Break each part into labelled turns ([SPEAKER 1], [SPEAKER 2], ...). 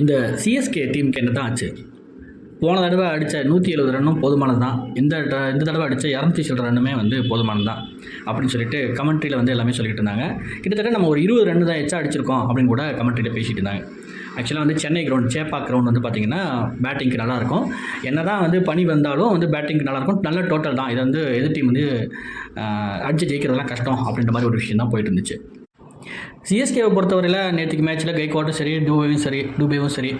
[SPEAKER 1] இந்த சிஎஸ்கே டீமுக்கு என்ன தான் ஆச்சு? போன தடவை அடித்த நூற்றி எழுபது ரன்னும் போதுமானது தான் இந்த இந்த தடவை அடித்த இரநூத்தி சில்லற ரன்னுமே வந்து போதுமானது தான் அப்படின்னு சொல்லிட்டு கமெண்ட்ரியில் வந்து எல்லாமே சொல்லிட்டு இருந்தாங்க. கிட்டத்தட்ட நம்ம ஒரு இருபது ரன் தான் எச்சா அடிச்சிருக்கோம் அப்படின்னு கூட கமெண்ட்ரியில் பேசிட்டு இருந்தாங்க. ஆக்சுவலாக வந்து சென்னை கிரவுண்ட் சேப்பா கிரவுண்ட் வந்து பார்த்திங்கன்னா பேட்டிங்க்கு நல்லாயிருக்கும். என்ன தான் வந்து பனி வந்தாலும் வந்து பேட்டிங்க்கு நல்லாயிருக்கும். நல்ல டோட்டல் தான். இது வந்து எதிர் டீம் வந்து அடித்து அடிச்சு ஜெயிக்கிறதெல்லாம் கஷ்டம் அப்படின்ற மாதிரி ஒரு விஷயம் தான் போயிட்டு இருந்துச்சு. சிஎஸ்கேவை பொறுத்தவரையில் நேற்றுக்கு மேட்ச்சில் கைக்வாட்டும் சரி டூபேவும் சரி டூபேவும் சரி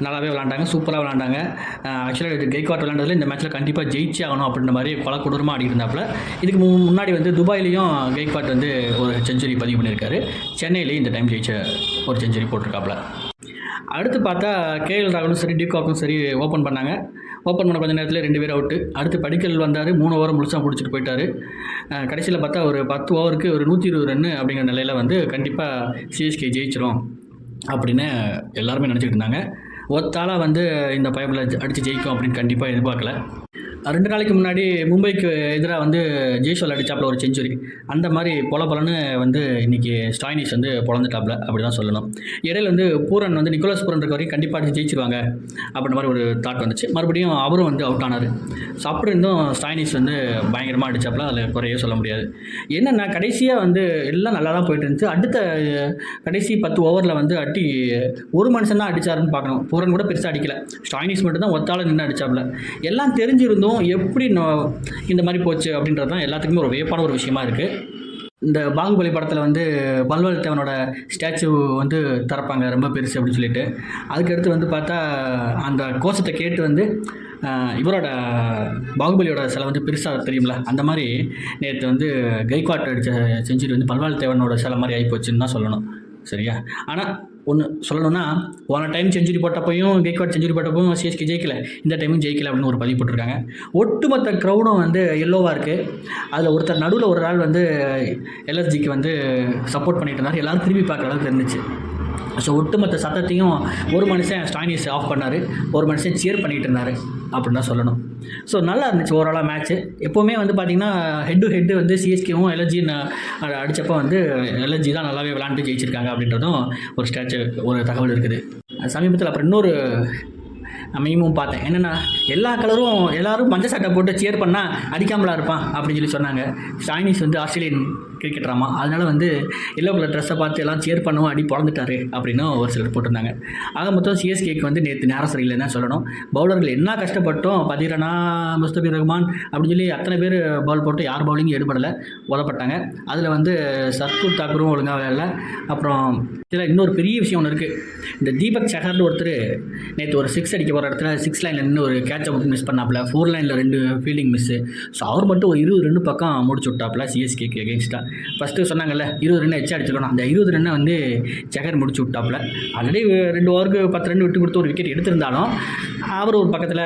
[SPEAKER 1] நல்லாவே விளாண்டாங்க சூப்பராக விளாண்டாங்க ஆக்சுவலாக கைக்வாட் விளாண்டதில் இந்த மேட்ச்சில் கண்டிப்பாக ஜெயிச்சே ஆகணும் அப்படின்ற மாதிரி பல கொடூரமாக ஆடி இருந்தாப்புல. இதுக்கு மு- முன்னாடி வந்து துபாயிலையும் கைக்வாட் வந்து ஒரு செஞ்சுரி பதிவு பண்ணியிருக்காரு. சென்னையிலேயும் இந்த டைம் ஜெயிச்ச ஒரு செஞ்சுரி போட்டிருக்காப்புல. அடுத்து பார்த்தா கேஎல் ராகுலும் சரி டிகாக்கும் சரி ஓப்பன் பண்ணாங்க. ஓப்பன் பண்ண கொஞ்ச நேரத்தில் ரெண்டு பேர் அவுட்டு அடுத்து படிக்கல் வந்தார் மூணு ஓவர் முழுசாக பிடிச்சிட்டு போயிட்டார். கடைசியில் பார்த்தா ஒரு பத்து ஓவருக்கு ஒரு நூற்றி இருபது ரன்னு அப்படிங்கிற நிலையில் வந்து கண்டிப்பாக சிஎஸ்கே ஜெயிச்சிரும் அப்படின்னு எல்லாருமே நினச்சிட்டு இருந்தாங்க. ஒத்தாலாக வந்து இந்த பைப்பில் அடித்து ஜெயிக்கும் அப்படின்னு கண்டிப்பாக எதிர்பார்க்கல. ரெண்டு நாளைக்கு முன்னாடி மும்பைக்கு எதிராக வந்து ஜெய்ஷோல் அடித்தாப்புல ஒரு செஞ்சுரி. அந்த மாதிரி பொல பொலன்னு வந்து இன்னைக்கு ஸ்டாயினிஸ் வந்து பொழந்துட்டாப்புல அப்படி தான் சொல்லணும். இடையில வந்து பூரன் வந்து நிக்கோலஸ் பூரன் இருக்க வரைக்கும் கண்டிப்பாக ஜெயிச்சிருவாங்க அப்படின்ற மாதிரி ஒரு தாட் வந்துச்சு. மறுபடியும் அவரும் வந்து அவுட் ஆனார். ஸோ அப்படி இருந்தும் ஸ்டாயினிஸ் வந்து பயங்கரமாக அடித்தாப்புல அதில் குறையே சொல்ல முடியாது. என்னென்னா கடைசியாக வந்து எல்லாம் நல்லா தான் போயிட்டு இருந்துச்சு அடுத்த கடைசி பத்து ஓவரில் வந்து அடி ஒரு மனுஷன் தான் அடிச்சாருன்னு பார்க்கணும். பூரன் கூட பெருசாக அடிக்கல. ஸ்டாயினிஸ் மட்டும் தான் ஒத்தால நின்று அடிச்சாப்புல எல்லாம் தெரிஞ்சிருந்தும் எப்படி நோ- இந்த மாதிரி போச்சு அப்படின்றது தான் எல்லாத்துக்குமே ஒரு வியப்பான ஒரு விஷயமா இருக்குது இந்த பாகுபலி படத்தில் வந்து பல்வல் தேவனோட ஸ்டாச்சு வந்து திறப்பாங்க ரொம்ப பெருசு அப்படின்னு சொல்லிட்டு. அதுக்கடுத்து வந்து பார்த்தா அந்த கோஷத்தை கேட்டு வந்து இவரோட பாகுபலியோட சிலை வந்து பெருசாக தெரியும்ல அந்த மாதிரி நேற்று வந்து கைக்வாட் அடித்த செஞ்சுரி வந்து பல்வால் தேவனோட சிலை மாதிரி ஆகிப்போச்சுன்னு தான் சொல்லணும். சரியா? ஆனால் ஒன்று சொல்லணும்னா போன டைம் செஞ்சுரி போட்டப்பையும் கேக்வாட் செஞ்சுரி போட்டப்பையும் சிஎஸ்கே ஜெயிக்கல. இந்த டைமும் ஜெயிக்கல அப்படின்னு ஒரு பதிவு போட்டிருக்காங்க. ஒட்டுமொத்த க்ரௌடும் வந்து எல்லோவாக இருக்குது அதில் ஒருத்தர் நடுவில் ஒரு ஆள் வந்து எல்எஸ்ஜிக்கு வந்து சப்போர்ட் பண்ணிட்டு இருந்தார். எல்லோரும் திரும்பி பார்க்குற அளவுக்கு இருந்துச்சு. ஸோ ஒட்டுமொத்த சத்தத்தையும் ஒரு மனுஷன் ஸ்டானிஸ் ஆஃப் பண்ணார். ஒரு மனுஷன் சியர் பண்ணிகிட்டு இருந்தார். அப்படின்னு தான் சொல்லணும். ஸோ நல்லா இருந்துச்சு ஓவராலாக மேட்ச்சு எப்போவுமே வந்து பார்த்திங்கன்னா ஹெட் டு ஹெட்டு வந்து சிஎஸ்கேவும் எல்எஸ்ஜி அடித்தப்போ வந்து எலர்ஜி தான் நல்லாவே விளாண்டு ஜெயிச்சிருக்காங்க அப்படின்றதும் ஒரு ஸ்டாச்சு ஒரு தகவல் இருக்குது. சமீபத்தில் அப்புறம் இன்னொரு அமையமும் பார்த்தேன். என்னென்னா எல்லா கலரும் எல்லோரும் மஞ்சள் சட்டை போட்டு சேர் பண்ணால் அடிக்காமலா இருப்பான் அப்படின்னு சொல்லி சொன்னாங்க. சைனீஸ் வந்து ஆஸ்திரேலியன் கிரிக்கெட்டராமா அதனால் வந்து எல்லோ கலர் ட்ரெஸ்ஸை பார்த்து எல்லாம் சேர் பண்ணவும் அடி பிறந்துட்டாரு அப்படின்னு ஒரு சிலர் போட்டிருந்தாங்க. ஆக மொத்தம் சிஎஸ்கேக்கு வந்து நேற்று நேரம் சரியில்லைன்னு தான் சொல்லணும்? பவுலர்கள் என்ன கஷ்டப்பட்டோம் பதிரனா முஸ்தபிர் ரஹ்மான் அப்படின்னு சொல்லி அத்தனை பேர் பவுல் போட்டு யார் பவுலிங்கும் எடுபடலை உதப்பட்டாங்க. அதில் வந்து சர்க்குர் தாக்கூரும் ஒழுங்காக விளையாடல. அப்புறம் இதில் இன்னொரு பெரிய விஷயம் ஒன்று இருக்குது இந்த தீபக் சஹர்னு ஒருத்தர் நேற்று ஒரு சிக்ஸ் அடிக்க போகிற இடத்துல சிக்ஸ் லைனில் நின்று ஒரு கேட்ச் மட்டும் மிஸ் பண்ணாப்புல. ஃபோர் லைனில் ரெண்டு ஃபீல்டிங் மிஸ்ஸு ஸோ அவர் மட்டும் ஒரு இருபது ரெண்டு பக்கம் முடிச்சு விட்டாப்புல சிஎஸ்கேக்கு எகென்ஸ்டாக ஃபஸ்ட்டு சொன்னாங்கல்ல இருபது ரன் எச்சா அடிச்சிருக்கணும். அந்த இருபது ரன்னை வந்து ஜெகர் முடிச்சு விட்டாப்புல. ஆல்ரெடி ரெண்டு ஓவருக்கு பத்து ரன் விட்டு கொடுத்து ஒரு விக்கெட் எடுத்திருந்தாலும் அவர் ஒரு பக்கத்தில்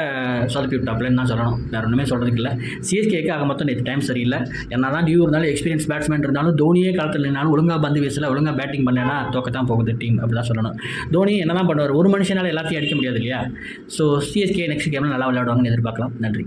[SPEAKER 1] சொதப்பி விட்டாப்புலன்னு தான் சொல்லணும். வேறு ஒன்றுமே சொல்கிறதுக்கு இல்லை. சிஎஸ்கேக்கு ஆக மொத்தம் நேற்று டைம் சரியில்லை. என்ன தான் டியூ இருந்தாலும் எக்ஸ்பீரியன்ஸ் பேட்ஸ்மேன் இருந்தாலும் தோனியே காலத்தில் இல்லைனாலும் ஒழுங்காக பந்து வீசல ஒழுங்காக பேட்டிங் பண்ணேன்னா தான் போகுது டீம் அப்படி தான் சொல்லணும். தோனி என்ன தான் பண்ணுவார்? ஒரு மனுஷனால் எல்லாத்தையும் அடிக்க முடியாது இல்லையா? ஸோ சிஎஸ்கே நெக்ஸ்ட் கேமில் நல்லா விளையாடுவாங்கன்னு எதிர்பார்க்கலாம். நன்றி.